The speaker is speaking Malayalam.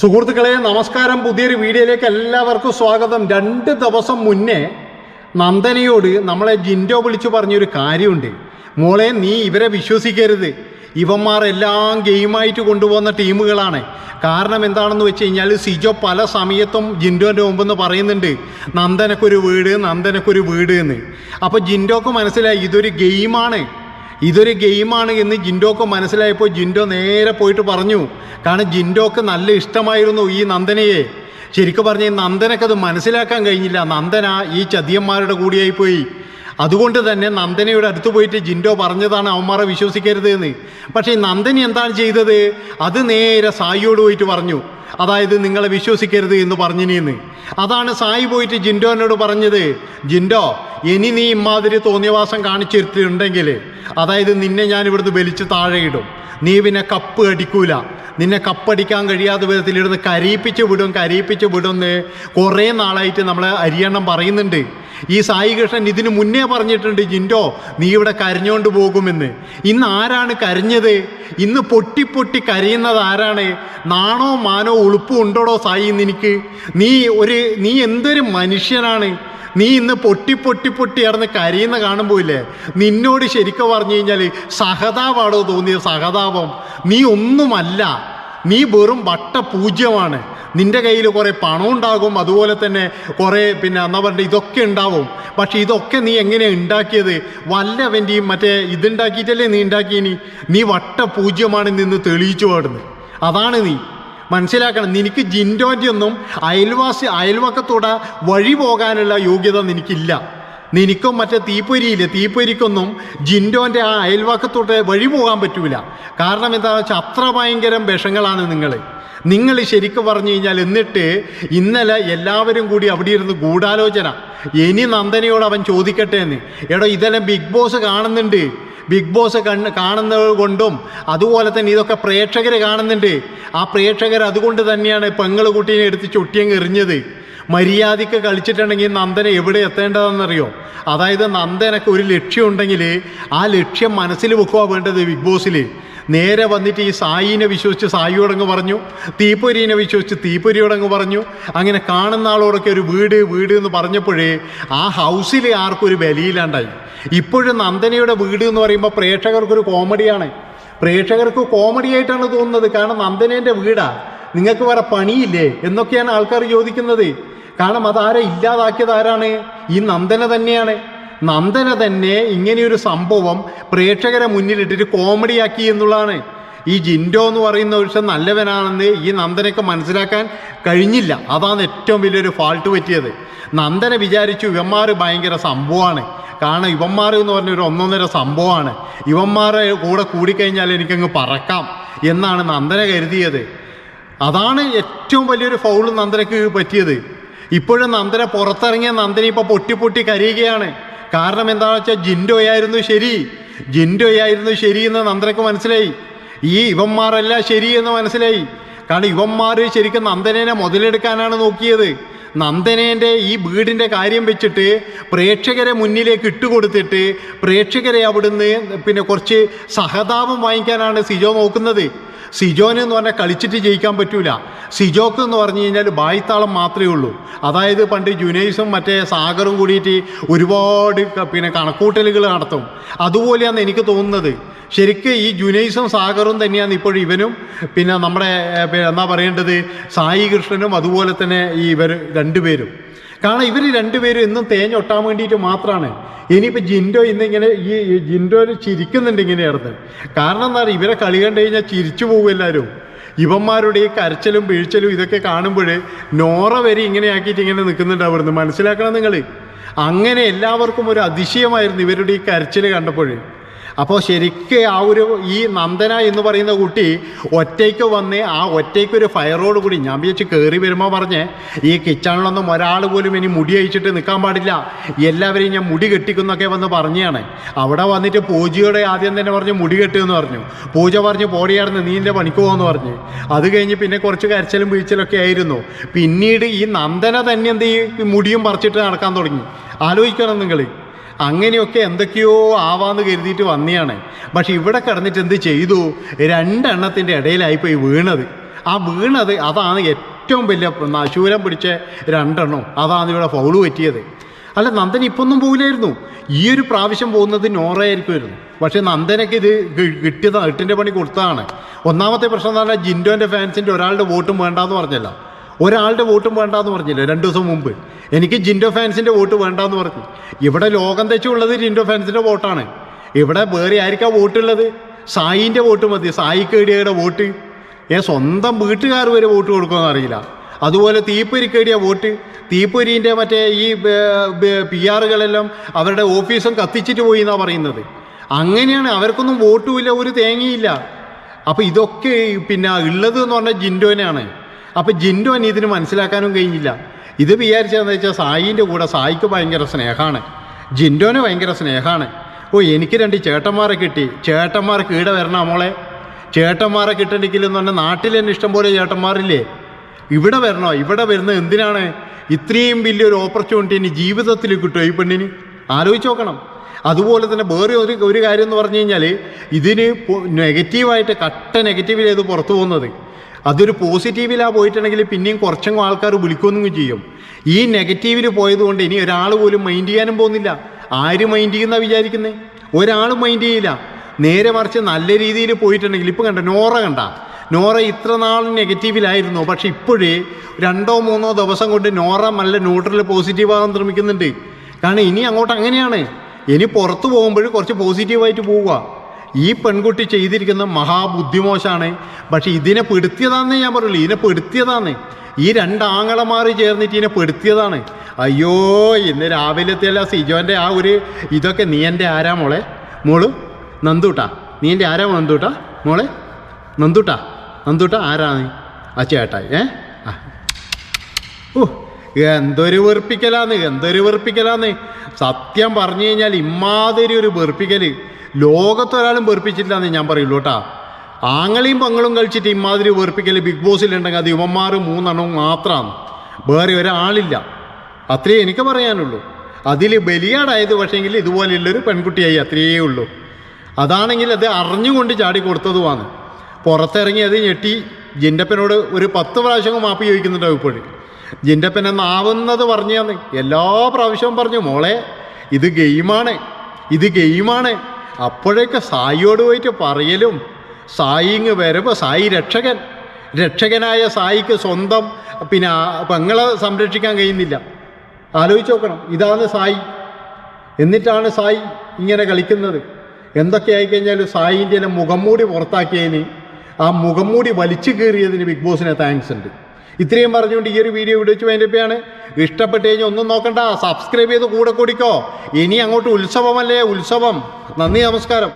സുഹൃത്തുക്കളെ നമസ്കാരം. പുതിയൊരു വീഡിയോയിലേക്ക് എല്ലാവർക്കും സ്വാഗതം. രണ്ട് ദിവസം മുന്നേ നന്ദനയോട് നമ്മളെ ജിൻഡോ വിളിച്ചു പറഞ്ഞൊരു കാര്യമുണ്ട്. മോളെ നീ ഇവരെ വിശ്വസിക്കരുത്. ഇവന്മാർ എല്ലാം ഗെയിമായിട്ട് കൊണ്ടുപോകുന്ന ടീമുകളാണ്. കാരണം എന്താണെന്ന് വെച്ച് കഴിഞ്ഞാൽ സിജോ പല സമയത്തും ജിൻഡോന്റെ മുമ്പെന്ന് പറയുന്നുണ്ട്. നന്ദനക്കൊരു വീട് നന്ദനക്കൊരു വീട് എന്ന്. അപ്പോൾ ജിൻഡോക്ക് മനസ്സിലായി ഇതൊരു ഗെയിമാണ്. ഇതൊരു ഗെയിമാണ് എന്ന് ജിൻഡോക്ക് മനസ്സിലായപ്പോൾ ജിൻഡോ നേരെ പോയിട്ട് പറഞ്ഞു കാരണം ജിൻഡോക്ക് നല്ല ഇഷ്ടമായിരുന്നു ഈ നന്ദനയെ. ശരിക്കും പറഞ്ഞ നന്ദനക്കത് മനസ്സിലാക്കാൻ കഴിഞ്ഞില്ല. നന്ദന ഈ ചതിയന്മാരുടെ കൂടിയായി പോയി. അതുകൊണ്ട് തന്നെ നന്ദനയുടെ അടുത്ത് പോയിട്ട് ജിൻഡോ പറഞ്ഞതാണ് അവന്മാരെ വിശ്വസിക്കരുത് എന്ന് പക്ഷേ നന്ദനി എന്താണ് ചെയ്തത്? അത് നേരെ സായിയോട് പോയിട്ട് പറഞ്ഞു. അതായത് നിങ്ങളെ വിശ്വസിക്കരുത് എന്ന് പറഞ്ഞിനിന്ന് അതാണ് സായി പോയിട്ട് ജിൻഡോനോട് പറഞ്ഞത്. ജിൻഡോ ഇനി നീ ഇമാതിരി തോന്നിയവാസം കാണിച്ചിട്ടുണ്ടെങ്കിൽ അതായത് നിന്നെ ഞാൻ ഇവിടുന്ന് വലിച്ച് താഴെയിടും. നീ പിന്നെ കപ്പ് അടിക്കൂല നിന്നെ കപ്പടിക്കാൻ കഴിയാത്ത വിധത്തിൽ ഇരുന്ന് കരയിപ്പിച്ച് വിടും കരയിപ്പിച്ച് വിടും എന്ന് കുറേ നാളായിട്ട് നമ്മൾ അരിയണ്ണം പറയുന്നുണ്ട്. ഈ സായി കൃഷ്ണൻ ഇതിനു മുന്നേ പറഞ്ഞിട്ടുണ്ട് ജിൻഡോ നീ ഇവിടെ കരഞ്ഞുകൊണ്ട് പോകുമെന്ന്. ഇന്ന് ആരാണ് കരഞ്ഞത്? ഇന്ന് പൊട്ടി പൊട്ടി കരയുന്നത് ആരാണ്? നാണോ മാനോ ഉളുപ്പും ഉണ്ടോടോ സായി നിനക്ക് നീ ഒരു നീ എന്തൊരു മനുഷ്യനാണ്? നീ ഇന്ന് പൊട്ടി പൊട്ടി പൊട്ടി ഇറന്ന് കരയുന്ന കാണുമ്പോൾ ഇല്ലേ നിന്നോട് ശരിക്കും പറഞ്ഞു കഴിഞ്ഞാൽ സഹതാപാടോ തോന്നിയ സഹതാപം നീ ഒന്നുമല്ല. നീ വെറും വട്ട പൂജ്യമാണ്. നിന്റെ കയ്യിൽ കുറേ പണം ഉണ്ടാകും. അതുപോലെ തന്നെ കുറേ പിന്നെ എന്നാ പറഞ്ഞിട്ട് ഇതൊക്കെ ഉണ്ടാവും. പക്ഷെ ഇതൊക്കെ നീ എങ്ങനെയാണ് ഉണ്ടാക്കിയത് വല്ലവന്റെയും മറ്റേ ഇതുണ്ടാക്കിയിട്ടല്ലേ നീ ഉണ്ടാക്കിയനി നീ വട്ട പൂജ്യമാണ് നിന്ന് തെളിയിച്ചു പാടുന്നത് അതാണ് നീ. മനസ്സിലാക്കണം. നിനക്ക് ജിൻഡോന്റെയൊന്നും അയൽവാസി അയൽവക്കത്തൂടെ വഴി പോകാനുള്ള യോഗ്യത നിനക്കില്ല. നിനക്കും മറ്റേ തീപ്പൊരിയില്ല? തീപ്പൊരിക്കൊന്നും ജിൻഡോന്റെ ആ അയൽവക്കത്തോട്ട് വഴി പോകാൻ പറ്റൂല. കാരണം എന്താണെന്ന് വെച്ചാൽ അത്ര ഭയങ്കരം വിഷങ്ങളാണ് നിങ്ങൾ നിങ്ങൾ ശരിക്കും പറഞ്ഞു കഴിഞ്ഞാൽ എന്നിട്ട് ഇന്നലെ എല്ലാവരും കൂടി അവിടെ ഇരുന്ന് ഗൂഢാലോചന. ഇനി നന്ദനയോട് അവൻ ചോദിക്കട്ടെ എന്ന്. എടോ ഇതെല്ലാം ബിഗ് ബോസ് കാണുന്നുണ്ട്. ബിഗ് ബോസ് കണ്ണ് കാണുന്നത് കൊണ്ടും അതുപോലെ തന്നെ ഇതൊക്കെ പ്രേക്ഷകർ കാണുന്നുണ്ട്. ആ പ്രേക്ഷകർ അതുകൊണ്ട് തന്നെയാണ് പെങ്ങൾ കുട്ടീനെ എടുത്ത് ചുട്ടിയങ്ങ് എറിഞ്ഞത്. മര്യാദയ്ക്ക് കളിച്ചിട്ടുണ്ടെങ്കിൽ നന്ദന എവിടെ എത്തേണ്ടതെന്നറിയോ അതായത് നന്ദനക്ക് ഒരു ലക്ഷ്യമുണ്ടെങ്കിൽ ആ ലക്ഷ്യം മനസ്സിൽ വെക്കുക വേണ്ടത് ബിഗ് ബോസിൽ നേരെ വന്നിട്ട് ഈ സായിനെ വിശ്വസിച്ച് സായിയോടങ്ങ് പറഞ്ഞു തീപ്പൊരിനെ വിശ്വസിച്ച് തീപ്പൊരിയോടങ്ങ് പറഞ്ഞു. അങ്ങനെ കാണുന്ന ആളോടൊക്കെ ഒരു വീട് വീട് എന്ന് പറഞ്ഞപ്പോഴേ ആ ഹൗസിൽ ആർക്കും ഒരു ബലിയില്ലാണ്ടായി. ഇപ്പോഴും നന്ദനയുടെ വീട് എന്ന് പറയുമ്പോൾ പ്രേക്ഷകർക്കൊരു കോമഡിയാണ്. പ്രേക്ഷകർക്ക് കോമഡി ആയിട്ടാണ് തോന്നുന്നത്. കാരണം നന്ദനേന്റെ വീടാ. നിങ്ങൾക്ക് വേറെ പണിയില്ലേ? എന്നൊക്കെയാണ് ആൾക്കാർ ചോദിക്കുന്നത്. കാരണം അതാരെ ഇല്ലാതാക്കിയത് ആരാണ്? ഈ നന്ദന തന്നെയാണ്. നന്ദന തന്നെ ഇങ്ങനെയൊരു സംഭവം പ്രേക്ഷകരെ മുന്നിലിട്ടിട്ട് കോമഡിയാക്കി എന്നുള്ളതാണ്. ഈ ജിൻഡോ എന്ന് പറയുന്ന ഒരു നല്ലവനാണെന്ന് ഈ നന്ദനയ്ക്ക് മനസ്സിലാക്കാൻ കഴിഞ്ഞില്ല. അതാണ് ഏറ്റവും വലിയൊരു ഫാൾട്ട് പറ്റിയത്. നന്ദനെ വിചാരിച്ചു ഇവന്മാർ ഭയങ്കര സംഭവമാണ്. കാരണം ഇവന്മാർ എന്ന് പറഞ്ഞ ഒരു ഒന്നൊന്നര സംഭവമാണ്. ഇവന്മാരെ കൂടെ കൂടിക്കഴിഞ്ഞാൽ എനിക്കങ്ങ് പറക്കാം എന്നാണ് നന്ദന കരുതിയത്. അതാണ് ഏറ്റവും വലിയൊരു ഫൗൾ നന്ദനയ്ക്ക് പറ്റിയത്. ഇപ്പോഴും നന്ദന പുറത്തിറങ്ങിയ നന്ദന ഇപ്പോൾ പൊട്ടി പൊട്ടി കരയുകയാണ്. കാരണം എന്താണെന്ന് വെച്ചാൽ ജിൻഡോയായിരുന്നു ശരി. ജിൻഡോയായിരുന്നു ശരി എന്ന് നന്ദനക്ക് മനസ്സിലായി. ഈ ഇവന്മാരല്ല ശരി എന്ന് മനസ്സിലായി. കാരണം ഇവന്മാർ ശരിക്കും നന്ദനേനെ മുതലെടുക്കാനാണ് നോക്കിയത്. നന്ദനേന്റെ ഈ വീടിന്റെ കാര്യം വെച്ചിട്ട് പ്രേക്ഷകരെ മുന്നിലേക്ക് ഇട്ടുകൊടുത്തിട്ട് പ്രേക്ഷകരെ അവിടുന്ന് പിന്നെ കുറച്ച് സഹതാപം വാങ്ങിക്കാനാണ് സിജോ നോക്കുന്നത്. സിജോന് എന്ന് പറഞ്ഞാൽ കളിച്ചിട്ട് ജയിക്കാൻ പറ്റൂല. സിജോക്ക് എന്ന് പറഞ്ഞു കഴിഞ്ഞാൽ ബായിത്താളം മാത്രമേ ഉള്ളൂ. അതായത് പണ്ട് ജുനൈസും മറ്റേ സാഗറും കൂടിയിട്ട് ഒരുപാട് പിന്നെ കണക്കൂട്ടലുകൾ നടത്തും. അതുപോലെയാണ് എനിക്ക് തോന്നുന്നത്. ശരിക്കും ഈ ജുനൈസും സാഗറും തന്നെയാണ് ഇപ്പോൾ ഇവനും. പിന്നെ നമ്മുടെ എന്നാ പറയേണ്ടത്? സായി കൃഷ്ണനും അതുപോലെ തന്നെ ഈ ഇവർ രണ്ടുപേരും. കാരണം ഇവർ രണ്ടുപേരും എന്നും തേഞ്ഞൊട്ടാൻ വേണ്ടിയിട്ട് മാത്രമാണ് ഇനിയിപ്പോൾ ജിൻഡോ ഇന്നിങ്ങനെ ഈ ജിൻഡോ ചിരിക്കുന്നുണ്ട് ചിരിക്കുന്നുണ്ട് ഇങ്ങനെയായിരുന്നു കാരണം എന്താ പറയുക ഇവരെ കളി കണ്ടു കഴിഞ്ഞാൽ ചിരിച്ചു പോകും എല്ലാവരും ഇവന്മാരുടെ ഈ കരച്ചിലും വീഴ്ചലും ഇതൊക്കെ കാണുമ്പോൾ നോറ വരെ ഇങ്ങനെ ആക്കിയിട്ട് ഇങ്ങനെ നിൽക്കുന്നുണ്ട് അവിടുന്ന്. മനസ്സിലാക്കണം നിങ്ങൾ അങ്ങനെ എല്ലാവർക്കും ഒരു അതിശയമായിരുന്നു ഇവരുടെ ഈ കരച്ചിൽ കണ്ടപ്പോൾ അപ്പോൾ ശരിക്കും ആ ഒരു ഈ നന്ദന എന്ന് പറയുന്ന കുട്ടി ഒറ്റയ്ക്ക് വന്ന് ആ ഒറ്റയ്ക്ക് ഒരു ഫയറോട് കൂടി ഞാൻ വിചാരിച്ച് കയറി വരുമ്പോൾ പറഞ്ഞ് ഈ കിച്ചണിലൊന്നും ഒരാൾ പോലും ഇനി മുടി അയച്ചിട്ട് നിൽക്കാൻ പാടില്ല. എല്ലാവരെയും ഞാൻ മുടി കെട്ടിക്കുന്നൊക്കെ വന്ന് പറഞ്ഞാണ്. അവിടെ വന്നിട്ട് പൂജയോടെ ആദ്യം തന്നെ പറഞ്ഞ് മുടി കെട്ടുമെന്ന് പറഞ്ഞു. പൂജ പറഞ്ഞ് പോടിയായിരുന്നു നീ എന്റെ പണിക്ക് പോകുമെന്ന് പറഞ്ഞ്. അത് കഴിഞ്ഞ് പിന്നെ കുറച്ച് കരച്ചിലും വീഴ്ചലൊക്കെ ആയിരുന്നു. പിന്നീട് ഈ നന്ദന തന്നെ എന്ത് ഈ മുടിയും പറിച്ചിട്ട് നടക്കാൻ തുടങ്ങി. ആലോചിക്കണം നിങ്ങൾ അങ്ങനെയൊക്കെ എന്തൊക്കെയോ ആവാന്ന് കരുതിയിട്ട് വന്നെയാണ്. പക്ഷെ ഇവിടെ കിടന്നിട്ട് എന്ത് ചെയ്തു? രണ്ടെണ്ണത്തിന്റെ ഇടയിലായിപ്പോയി വീണത്. ആ വീണത് അതാണ് ഏറ്റവും വലിയ ശൂലം പിടിച്ച രണ്ടെണ്ണം. അതാണ് ഇവിടെ ഫൗൾ പറ്റിയത്. അല്ല നന്ദൻ ഇപ്പൊന്നും പോകില്ലായിരുന്നു ഈ ഒരു പ്രാവശ്യം പോകുന്നത് നോറയായിരിക്കുമായിരുന്നു. പക്ഷേ നന്ദനൊക്കെ ഇത് കിട്ടിയതാണ് എട്ടിന്റെ പണി കൊടുത്തതാണ്. ഒന്നാമത്തെ പ്രശ്നം എന്ന് പറഞ്ഞാൽ ജിൻഡോന്റെ ഫാൻസിന്റെ ഒരാളുടെ വോട്ടും വേണ്ടാന്ന് പറഞ്ഞല്ല. ഒരാളുടെ വോട്ടും വേണ്ട എന്ന് പറഞ്ഞില്ലേ? രണ്ട് ദിവസം മുമ്പ്. എനിക്ക് ജിൻഡോ ഫാൻസിന്റെ വോട്ട് വേണ്ട എന്ന് പറഞ്ഞു. ഇവിടെ ലോകം തെച്ചുള്ളത് ജിൻഡോ ഫാൻസിന്റെ വോട്ടാണ്. ഇവിടെ വേറെ ആയിരിക്കാ വോട്ടുള്ളത്? സായിന്റെ വോട്ട് മതി. സായി കേടിയയുടെ വോട്ട്. ഏ സ്വന്തം വീട്ടുകാർ വരെ വോട്ട് കൊടുക്കുമെന്ന് അറിയില്ല. അതുപോലെ തീപ്പൊരി കേടിയ വോട്ട്. തീപ്പൊരിന്റെ മറ്റേ ഈ പി ആറുകളെല്ലാം അവരുടെ ഓഫീസും കത്തിച്ചിട്ട് പോയി എന്നാണ് പറയുന്നത്. അങ്ങനെയാണ് അവർക്കൊന്നും വോട്ടുമില്ല ഒരു തേങ്ങയില്ല. അപ്പോൾ ഇതൊക്കെ പിന്നെ ഉള്ളത് എന്ന് പറഞ്ഞാൽ ജിൻഡോനാണ് അപ്പോൾ ജിൻഡോന് ഇതിന് മനസ്സിലാക്കാനും കഴിഞ്ഞില്ല. ഇത് വിചാരിച്ചതെന്ന് വെച്ചാൽ സായിന്റെ കൂടെ സായിക്ക് ഭയങ്കര സ്നേഹമാണ് ജിൻഡോന് ഭയങ്കര സ്നേഹമാണ് ഓ എനിക്ക് രണ്ട് ചേട്ടന്മാരെ കിട്ടി. ചേട്ടന്മാർക്ക് ഈടെ വരണം മോളെ? ചേട്ടന്മാരെ കിട്ടണമെങ്കിൽ എന്ന് പറഞ്ഞാൽ നാട്ടിൽ തന്നെ ഇഷ്ടംപോലെ ചേട്ടന്മാരില്ലേ? ഇവിടെ വരണോ? ഇവിടെ വരുന്നത് എന്തിനാണ്? ഇത്രയും വലിയൊരു ഓപ്പർച്യൂണിറ്റി ഇനി ജീവിതത്തിൽ കിട്ടുമോ ഈ പെണ്ണിന്? ആലോചിച്ച് നോക്കണം. അതുപോലെ തന്നെ വേറെ ഒരു ഒരു കാര്യം എന്ന് പറഞ്ഞു കഴിഞ്ഞാൽ ഇതിന് നെഗറ്റീവായിട്ട് കട്ട നെഗറ്റീവിലേത് പുറത്തു പോകുന്നത്? അതൊരു പോസിറ്റീവിലാണ് പോയിട്ടുണ്ടെങ്കിൽ പിന്നെയും കുറച്ചും ആൾക്കാർ വിളിക്കുകയൊന്നും ചെയ്യും. ഈ നെഗറ്റീവിൽ പോയതുകൊണ്ട് ഇനി ഒരാൾ പോലും മൈൻഡ് ചെയ്യാനും പോകുന്നില്ല. ആര് മൈൻഡ് ചെയ്യുന്ന വിചാരിക്കുന്നത് ഒരാൾ മൈൻഡ് ചെയ്യില്ല. നേരെ മറിച്ച് നല്ല രീതിയിൽ പോയിട്ടുണ്ടെങ്കിൽ ഇപ്പം കണ്ട നോറ കണ്ട. നോറ ഇത്ര നാൾ നെഗറ്റീവിലായിരുന്നു പക്ഷെ ഇപ്പോഴേ രണ്ടോ മൂന്നോ ദിവസം കൊണ്ട് നോറ നല്ല ന്യൂട്രൽ പോസിറ്റീവ് ആകാൻ ശ്രമിക്കുന്നുണ്ട്. കാരണം ഇനി അങ്ങോട്ട് അങ്ങനെയാണ്. ഇനി പുറത്ത് പോകുമ്പോൾ കുറച്ച് പോസിറ്റീവായിട്ട് പോവുക. ഈ പെൺകുട്ടി ചെയ്തിരിക്കുന്ന മഹാബുദ്ധിമോശാണ്. പക്ഷേ ഇതിനെ പെടുത്തിയതാന്നേ ഞാൻ പറയുള്ളൂ. ഇതിനെ പെടുത്തിയതാന്ന്. ഈ രണ്ടാങ്ങളമാർ ചേർന്നിട്ട് ഇതിനെ പെടുത്തിയതാണ്. അയ്യോ ഇന്ന് രാവിലത്തെയല്ല സിജോന്റെ ആ ഒരു ഇതൊക്കെ. നീ എന്റെ ആരാ മോളെ? മോൾ നന്ദൂട്ടാ. നീ എന്റെ ആരാ നന്ദൂട്ടാ? മോളെ നന്ദൂട്ടാ. നന്ദൂട്ടാ ആരാ നീ ആ. ചേട്ടാ ഏ ഓ എന്തൊരു വെറുപ്പിക്കലാന്ന് എന്തൊരു വെറുപ്പിക്കലാന്ന്. സത്യം പറഞ്ഞു കഴിഞ്ഞാൽ ഇമ്മാതിരി ഒരു വെറുപ്പിക്കൽ ലോകത്തൊരാളും വെറുപ്പിച്ചിട്ടില്ലാന്ന് ഞാൻ പറയുള്ളൂ കേട്ടോ. ആങ്ങളെയും പങ്ങളും കളിച്ചിട്ട് ഇമാതിരി വെറുപ്പിക്കൽ ബിഗ് ബോസിലുണ്ടെങ്കിൽ അത് യുവന്മാർ മൂന്നെണ്ണവും മാത്രമാണ് വേറെ ഒരാളില്ല. അത്രയേ എനിക്ക് പറയാനുള്ളൂ. അതിൽ ബലിയാടായത് പക്ഷേങ്കിൽ ഇതുപോലെയുള്ളൊരു പെൺകുട്ടിയായി അത്രയേ ഉള്ളൂ. അതാണെങ്കിൽ അത് അറിഞ്ഞുകൊണ്ട് ചാടി കൊടുത്തതുമാണ്. പുറത്തിറങ്ങി അത് ഞെട്ടി ജിന്റപ്പനോട് ഒരു പത്ത് പ്രാവശ്യം മാപ്പ് ചോദിക്കുന്നുണ്ടാവും ഇപ്പോഴും ജിന്റപ്പൻ എന്നാവുന്നത് പറഞ്ഞാന്ന് എല്ലാ പ്രാവശ്യവും പറഞ്ഞു മോളെ ഇത് ഗെയിമാണ്. ഇത് ഗെയിമാണ്. അപ്പോഴേക്ക് സായിയോട് പോയിട്ട് പറയലും. സായി ഇങ്ങ് വരുമ്പോൾ സായി രക്ഷകൻ. രക്ഷകനായ സായിക്ക് സ്വന്തം പിന്നെ പെങ്ങളെ സംരക്ഷിക്കാൻ കഴിയുന്നില്ല. ആലോചിച്ച് നോക്കണം. ഇതാണ് സായി. എന്നിട്ടാണ് സായി ഇങ്ങനെ കളിക്കുന്നത്. എന്തൊക്കെ കഴിഞ്ഞാലും സായിന്റെ മുഖം മൂടി പുറത്താക്കിയതിന് ആ മുഖം മൂടി വലിച്ചു കീറിയതിന് ബിഗ് ബോസിനെ താങ്ക്സ് ഉണ്ട്. ഇത്രയും പറഞ്ഞുകൊണ്ട് ഈ ഒരു വീഡിയോ ഇവിടെ വെച്ച് വേണ്ടിയപ്പോഴാണ് ഇഷ്ടപ്പെട്ട് കഴിഞ്ഞാൽ ഒന്നും നോക്കണ്ട സബ്സ്ക്രൈബ് ചെയ്ത് കൂടെ കൂടിക്കോ. ഇനി അങ്ങോട്ട് ഉത്സവമല്ലേ? ഉത്സവം. നന്ദി നമസ്കാരം.